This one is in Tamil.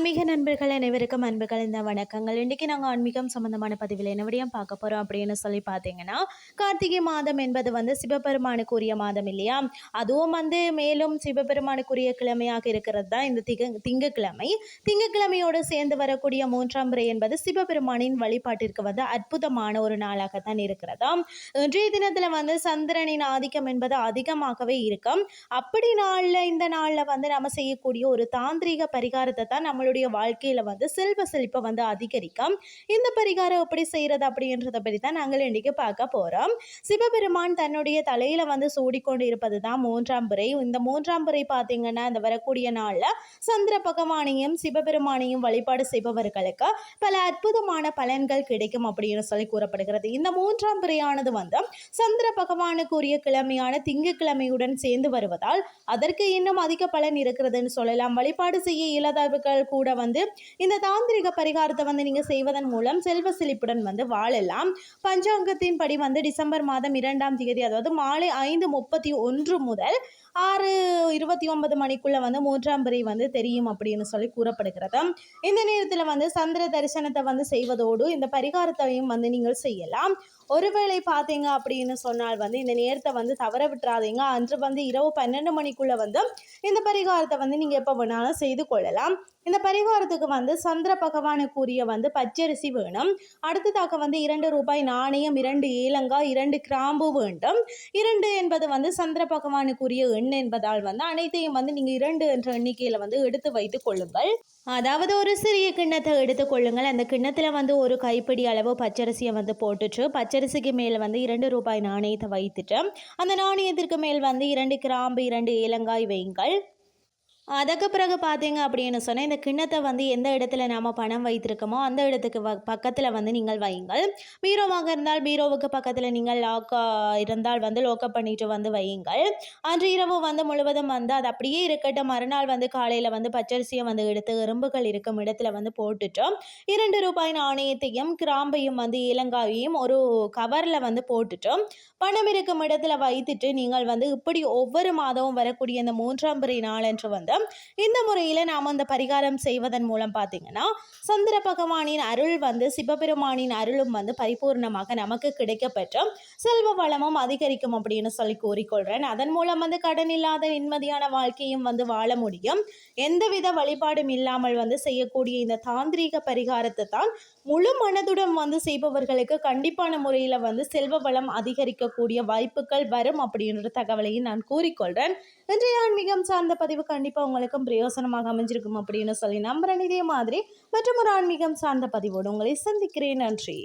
ஆன்மீக நண்பர்கள் அனைவருக்கும் அன்புகள் இந்த வணக்கங்கள். இன்றைக்கி நாங்கள் ஆன்மீகம் சம்மந்தமான பதிவில் என்ன பார்க்க போகிறோம் அப்படின்னு சொல்லி பார்த்தீங்கன்னா கார்த்திகை மாதம் என்பது வந்து சிவபெருமானுக்குரிய மாதம் இல்லையா? அதுவும் வந்து மேலும் சிவபெருமானுக்குரிய கிழமையாக இருக்கிறது தான் இந்த திக திங்கக்கிழமை. திங்கக்கிழமையோடு சேர்ந்து வரக்கூடிய மூன்றாம் முறை என்பது சிவபெருமானின் வழிபாட்டிற்கு வந்து அற்புதமான ஒரு நாளாகத்தான் இருக்கிறதா? இன்றைய தினத்தில் வந்து சந்திரனின் ஆதிக்கம் என்பது அதிகமாகவே இருக்கும். அப்படி நாளில் இந்த நாளில் வந்து நம்ம செய்யக்கூடிய ஒரு தாந்திரிக பரிகாரத்தை தான் நம்மளுடைய வாழ்க்கையில் வந்து செல்வ செழிப்பை வந்து அதிகரிக்கும். இந்த பரிகாரம் எப்படி செய்கிறது அப்படின்றத பற்றி தான் நாங்கள் இன்றைக்கி பார்க்க போகிறோம் சிவபெருமான் தன்னுடைய தலையில் வந்து சூடிக்கொண்டு இருப்பது தான் மூன்றாம் பிறை. இந்த மூன்றாம் பிறை பார்த்தீங்கன்னா இந்த வரக்கூடிய நாளில் சந்திர பகவானையும் சிவபெருமானையும் வழிபாடு செய்பவர்களுக்கு பல அற்புதமான பலன்கள் கிடைக்கும் அப்படின்னு சொல்லி கூறப்படுகிறது. இந்த மூன்றாம் பிறையானது வந்து சந்திர பகவானுக்குரிய கிழமையான திங்கக்கிழமையுடன் சேர்ந்து வருவதால் அதற்கு இன்னும் அதிக பலன் இருக்கிறதுன்னு சொல்லலாம். வழிபாடு செய்ய இயலாதவர்கள் கூட கூட வந்து இந்த தாந்திரிக பரிகாரத்தை வந்து நீங்கள் செய்வதன் மூலம் செல்வ செழிப்புடன் வந்து வாழலாம். பஞ்சாங்கத்தின் படி வந்து டிசம்பர் மாதம் இரண்டாம் தேதி அதாவது மாலை ஐந்து முப்பத்தி ஒன்று முதல் ஆறு இருபத்தி ஒன்பது மணிக்குள்ளே வந்து மூன்றாம் பிறை வந்து தெரியும் அப்படின்னு சொல்லி கூறப்படுகிறது. இந்த நேரத்தில் வந்து சந்திர தரிசனத்தை வந்து செய்வதோடு இந்த பரிகாரத்தையும் வந்து நீங்கள் செய்யலாம். ஒருவேளை பார்த்தீங்க அப்படின்னு சொன்னால் வந்து இந்த நேரத்தை வந்து தவற விட்டுறாதீங்க. அன்று வந்து இரவு பன்னெண்டு மணிக்குள்ளே வந்து இந்த பரிகாரத்தை வந்து நீங்கள் எப்போ வேணாலும் செய்து கொள்ளலாம். இந்த பரிகாரத்துக்கு வந்து சந்திர பகவானுக்குரிய வந்து பச்சரிசி வேணும். அடுத்ததாக வந்து இரண்டு ரூபாய் நாணயம் இரண்டு ஏலங்காய் இரண்டு கிராம்பு வேண்டும். இரண்டு என்பது வந்து சந்திர பகவானுக்குரிய எண் என்பதால் வந்து அனைத்தையும் வந்து நீங்கள் இரண்டு என்ற எண்ணிக்கையில் வந்து எடுத்து வைத்து கொள்ளுங்கள். அதாவது ஒரு சிறிய கிண்ணத்தை எடுத்துக்கொள்ளுங்கள் அந்த கிண்ணத்தில் வந்து ஒரு கைப்பிடி அளவு பச்சரிசியை வந்து போட்டுட்டு பச்சரிசிக்கு மேலே வந்து இரண்டு ரூபாய் நாணயத்தை வைத்துட்டு அந்த நாணயத்திற்கு மேல் வந்து இரண்டு கிராம்பு இரண்டு ஏலங்காய் வையுங்கள். அதுக்கு பிறகு பார்த்தீங்க அப்படின்னு சொன்னால் இந்த கிண்ணத்தை வந்து எந்த இடத்துல நாம் பணம் வைத்திருக்கோமோ அந்த இடத்துக்கு வ பக்கத்தில் வந்து நீங்கள் வையுங்கள். பீரோவாக இருந்தால் பீரோவுக்கு பக்கத்தில் நீங்கள் லாக்கா இருந்தால் வந்து லோக்கப் பண்ணிட்டு வந்து வையுங்கள். அன்று இரவு வந்து முழுவதும் வந்து அது அப்படியே இருக்கட்டும். மறுநாள் வந்து காலையில் வந்து பச்சரிசியை வந்து எடுத்து எறும்புகள் இருக்கும் இடத்துல வந்து போட்டுட்டோம். இரண்டு ரூபாய் நாணயத்தையும் கிராம்பையும் வந்து இலங்காயையும் ஒரு கவரில் வந்து போட்டுட்டோம். பணம் இருக்கும் இடத்துல வைத்துட்டு நீங்கள் வந்து இப்படி ஒவ்வொரு மாதமும் வரக்கூடிய இந்த மூன்றாம் பிறை நாளன்று வந்து இந்த முறையில் நாம் அந்த பரிகாரம் செய்வதன் மூலம் பார்த்தீங்கன்னா சந்திர பகவானின் அருள் வந்து சிவபெருமானின் அருளும் வந்து பரிபூர்ணமாக நமக்கு கிடைக்கப்பெற்றும் செல்வ வளமும் அதிகரிக்கும் அப்படின்னு சொல்லி கூறிக்கொள்கிறேன் அதன் மூலம் வந்து கடன் இல்லாத நிம்மதியான வாழ்க்கையும் வந்து வாழ முடியும். எந்தவித வழிபாடும் இல்லாமல் வந்து செய்யக்கூடிய இந்த தாந்திரீக பரிகாரத்தை தான் முழு மனதுடன் வந்து செய்பவர்களுக்கு கண்டிப்பான முறையில் வந்து செல்வ வளம் அதிகரிக்கக்கூடிய வாய்ப்புகள் வரும் அப்படின்ற தகவலையும் நான் கூறிக்கொள்கிறேன் இன்றைய ஆன்மீகம் சார்ந்த பதிவு கண்டிப்பாக உங்களுக்கும் பிரயோசனமாக அமைஞ்சிருக்கும் அப்படின்னு சொல்லி நம்புறேன் இதே மாதிரி மற்றும் ஒரு ஆன்மீகம் சார்ந்த பதிவோடு உங்களை சந்திக்கிறேன். நன்றி.